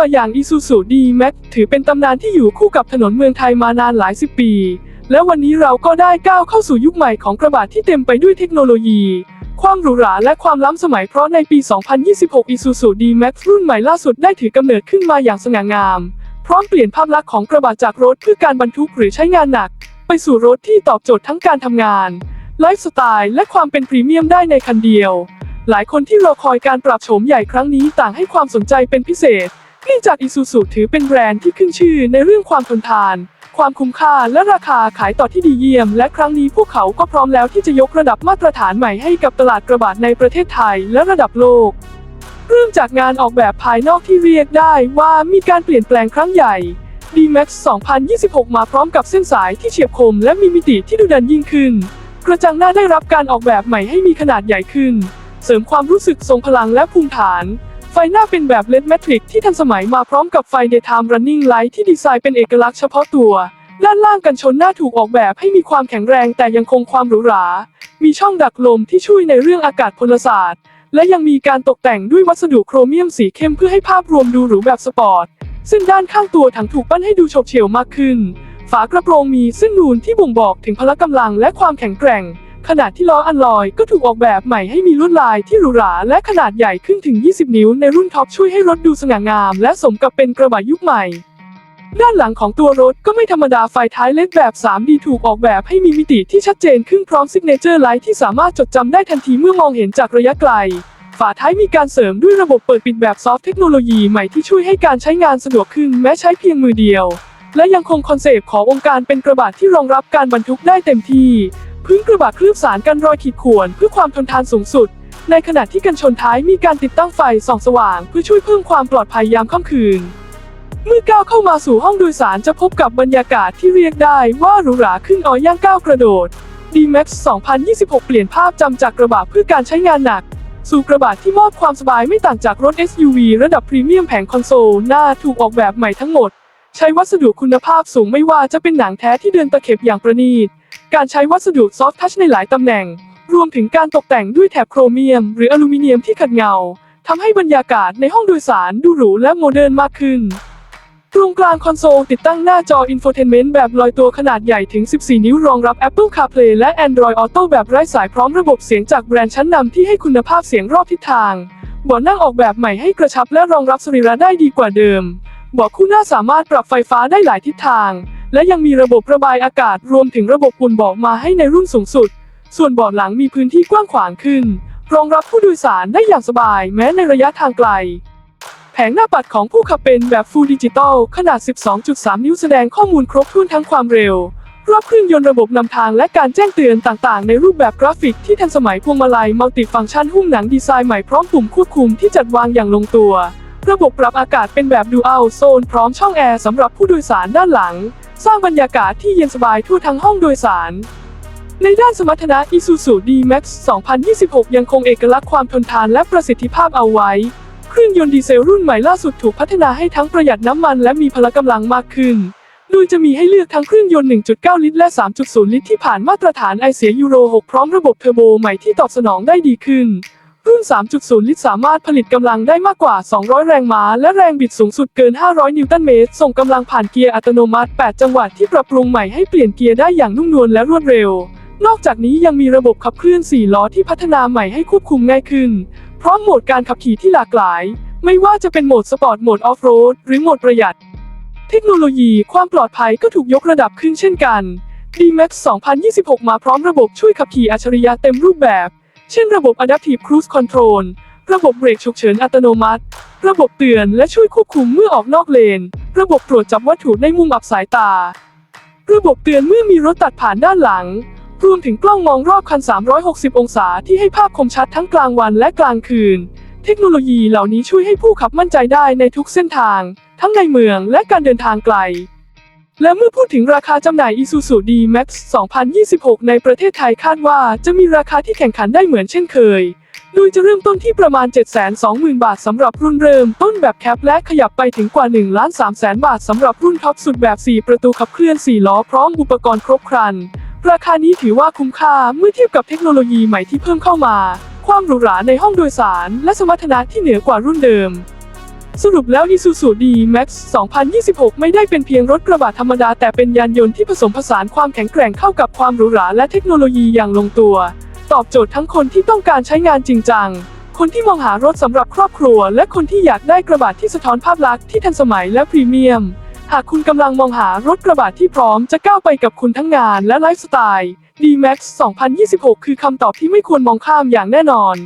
บะอย่าง Isuzu D-Max ถือเป็นตำนานที่อยู่คู่กับถนนเมืองไทยมานานหลายสิบปี และวันนี้เราก็ได้ก้าวเข้าสู่ยุคใหม่ของกระบะที่เต็มไปด้วยเทคโนโลยี ความหรูหราและความล้ำสมัยเพราะในปี 2026 Isuzu D-Max รุ่นใหม่ล่าสุดได้ถือกำเนิดขึ้นมาอย่างสง่างาม พร้อมเปลี่ยนภาพลักษณ์ของกระบะจากรถเพื่อการบรรทุกหรือใช้งานหนัก ไปสู่รถที่ตอบโจทย์ทั้งการทำงานไลฟ์สไตล์และความเป็นพรีเมียมได้ในคันเดียว หลายคนที่รอคอยการปรับโฉมใหญ่ครั้งนี้ต่างให้ความสนใจเป็นพิเศษ เนื่องจาก Isuzu ถือเป็นแบรนด์ที่ขึ้นชื่อในเรื่องความทนทาน ความคุ้มค่าและราคาขายต่อที่ดีเยี่ยม และครั้งนี้พวกเขาก็พร้อมแล้วที่จะยกระดับมาตรฐานใหม่ให้กับตลาดกระบะในประเทศไทยและระดับโลก เริ่มจากงานออกแบบภายนอกที่เรียกได้ว่ามีการเปลี่ยนแปลงครั้งใหญ่ D-Max 2026 มาพร้อมกับเส้นสายที่เฉียบคม และมีมิติที่ดูดันยิ่งขึ้น กระจังหน้าได้รับการออกแบบใหม่ให้มีขนาดใหญ่ขึ้น เสริมความรู้สึกทรงพลังและภูมิฐาน ไฟหน้าเป็นแบบ LED Matrix ที่ทันสมัยมาพร้อมกับไฟ Daytime Running Light ที่ดีไซน์เป็นเอกลักษณ์เฉพาะตัว ด้านล่างกันชนหน้าถูกออกแบบให้มีความแข็งแรงแต่ยังคงความหรูหรา มีช่องดักลมที่ช่วยในเรื่องอากาศพลศาสตร์ และยังมีการตกแต่งด้วยวัสดุโครเมียมสีเข้มเพื่อให้ภาพรวมดูหรูแบบสปอร์ต ซึ่งด้านข้างตัวถังถูกปั้นให้ดูโฉบเฉี่ยวมากขึ้น ฝากระโปรงมีเส้นนูนที่บ่งบอกถึงพละกำลังและความแข็งแกร่ง ขนาดที่ล้ออันลอยก็ถูกออกแบบใหม่ให้มีลวดลายที่หรูหราและขนาดใหญ่ขึ้นถึง 20 นิ้วในรุ่นท็อปช่วยให้รถดูสง่างาม และสมกับเป็นกระบะยุคใหม่ ด้านหลังของตัวรถก็ไม่ธรรมดาไฟท้ายเล็กแบบ 3D ถูกออกแบบให้มีมิติที่ชัดเจนขึ้นพร้อมซิกเนเจอร์ไลท์ที่สามารถจดจำได้ทันทีเมื่อมองเห็นจากระยะไกลฝาท้ายมีการเสริมด้วยระบบเปิดปิดแบบซอฟต์เทคโนโลยีใหม่ที่ช่วยให้การใช้งานสะดวกขึ้นแม้ใช้เพียงมือเดียว และยังคงคอนเซปต์ขององค์การเป็นกระบะที่รองรับการบรรทุกได้เต็มที่ พื้นกระบะเคลือบสารกันรอยขีดข่วนเพื่อความทนทานสูงสุด ในขณะที่กันชนท้ายมีการติดตั้งไฟส่องสว่าง เพื่อช่วยเพิ่มความปลอดภัยยามค่ำคืน เมื่อก้าวเข้ามาสู่ห้องโดยสารจะพบกับบรรยากาศที่เรียกได้ว่าหรูหราขึ้นอ้อย่างก้าวกระโดด D-Max 2026 เปลี่ยนภาพจำจากกระบะเพื่อการใช้งานหนัก สู่กระบะที่มอบความสบายไม่ต่างจากรถ SUV ระดับพรีเมียมแผงคอนโซลหน้าถูกออกแบบใหม่ทั้งหมด ใช้วัสดุคุณภาพสูงไม่ว่าจะเป็นหนังแท้ที่เดินตะเข็บอย่างประณีต การใช้วัสดุซอฟท์ทัชในหลายตำแหน่ง รวมถึงการตกแต่งด้วยแถบโครเมียม หรืออลูมิเนียมที่ขัดเงาทำให้บรรยากาศในห้องโดยสารดูหรูและโมเดิร์นมากขึ้น ตรงกลางคอนโซลติดตั้งหน้าจออินโฟเทนเมนต์แบบลอยตัวขนาดใหญ่ถึง 14 นิ้วรองรับ Apple CarPlay และ Android Auto แบบไร้สายพร้อมระบบเสียงจากแบรนด์ชั้นนำที่ให้คุณภาพเสียงรอบทิศทางเบาะนั่งออกแบบใหม่ให้กระชับและรองรับสรีระได้ดีกว่าเดิมเบาะคู่หน้าสามารถปรับไฟฟ้าได้หลายทิศทาง และยังมีระบบระบายอากาศรวมถึงระบบอุ่นเบาะมาให้ในรุ่นสูงสุด ส่วนเบาะหลังมีพื้นที่กว้างขวางขึ้น รองรับผู้โดยสารได้อย่างสบายแม้ในระยะทางไกล แผงหน้าปัดของผู้ขับเป็นแบบ Full Digital ขนาด 12.3 นิ้วแสดงข้อมูลครบถ้วนทั้งความเร็วรอบเครื่องยนต์ระบบนำทางและการแจ้งเตือนต่างๆ ในรูปแบบกราฟิกที่ทันสมัยพวงมาลัยมัลติฟังก์ชันหุ้มหนังดีไซน์ใหม่พร้อมปุ่มควบคุมที่จัดวางอย่างลงตัว ระบบปรับอากาศเป็นแบบ Dual Zone พร้อมช่องแอร์สำหรับผู้โดยสารด้านหลัง สร้างบรรยากาศที่เย็นสบายทั่วทั้งห้องโดยสาร ในด้านสมรรถนะ Isuzu D-Max 2026 ยังคงเอกลักษณ์ความทนทานและประสิทธิภาพเอาไว้ เครื่องยนต์ดีเซลรุ่นใหม่ล่าสุดถูกพัฒนาให้ทั้งประหยัดน้ำมันและมีพละกำลังมากขึ้น โดยจะมีให้เลือกทั้งเครื่องยนต์ 1.9 ลิตร และ 3.0 ลิตรที่ผ่านมาตรฐานไอเสียยูโร 6 พร้อมระบบเทอร์โบใหม่ที่ตอบสนองได้ดีขึ้น รุ่น 3.0 ลิตรสามารถผลิตกำลังได้มากกว่า 200 แรงม้า และแรงบิดสูงสุดเกิน 500 นิวตันเมตร ส่งกำลังผ่านเกียร์อัตโนมัติ 8 จังหวะที่ปรับปรุงใหม่ให้เปลี่ยนเกียร์ได้อย่างนุ่มนวลและรวดเร็ว นอกจากนี้ยังมีระบบขับเคลื่อน 4 ล้อที่พัฒนาใหม่ให้ควบคุมง่ายขึ้น พร้อมโหมดการขับขี่ที่หลากหลาย ไม่ว่าจะเป็นโหมดสปอร์ต โหมดออฟโรด หรือโหมดประหยัด เทคโนโลยี ความปลอดภัยก็ถูกยกระดับขึ้นเช่นกัน D-Max 2026 มาพร้อมระบบช่วยขับขี่อัจฉริยะเต็มรูปแบบ เช่นระบบ Adaptive Cruise Control ระบบเบรกฉุกเฉินอัตโนมัติ ระบบเตือนและช่วยควบคุมเมื่อออกนอกเลน ระบบตรวจจับวัตถุในมุมอับสายตา ระบบเตือนเมื่อมีรถตัดผ่านด้านหลัง รวมถึงกล้องมองรอบคัน 360 องศาที่ให้ภาพคมชัดทั้งกลางวันและกลางคืน เทคโนโลยีเหล่านี้ช่วยให้ผู้ขับมั่นใจได้ในทุกเส้นทาง ทั้งในเมืองและการเดินทางไกล และเมื่อพูดถึงราคาจำหน่าย Isuzu D-Max 2026 ในประเทศไทยคาดว่าจะมีราคาที่แข่งขันได้เหมือนเช่นเคย โดยจะเริ่มต้นที่ประมาณ 720,000 บาทสำหรับรุ่นเริ่มต้นแบบแคปและขยับไปถึงกว่า 1 ล้าน3แสนบาทสำหรับรุ่นท็อปสุดแบบ 4 ประตูขับเคลื่อน 4 ล้อพร้อมอุปกรณ์ครบครัน ราคานี้ถือว่าคุ้มค่าเมื่อเทียบกับเทคโนโลยีใหม่ที่เพิ่มเข้ามา ความหรูหราในห้องโดยสาร และสมรรถนะที่เหนือกว่ารุ่นเดิม สรุปแล้ว Isuzu D-Max 2026 ไม่ได้เป็นเพียงรถกระบะธรรมดา แต่เป็นยานยนต์ที่ผสมผสานความแข็งแกร่งเข้ากับความหรูหราและเทคโนโลยีอย่างลงตัว ตอบโจทย์ทั้งคนที่ต้องการใช้งานจริงจัง คนที่มองหารถสำหรับครอบครัว และคนที่อยากได้กระบะที่สะท้อนภาพลักษณ์ที่ทันสมัยและพรีเมียม หากคุณกำลังมองหารถกระบะที่พร้อมจะก้าวไปกับคุณทั้งงานและไลฟ์สไตล์ D-Max 2026 คือคำตอบที่ไม่ควรมองข้ามอย่างแน่นอน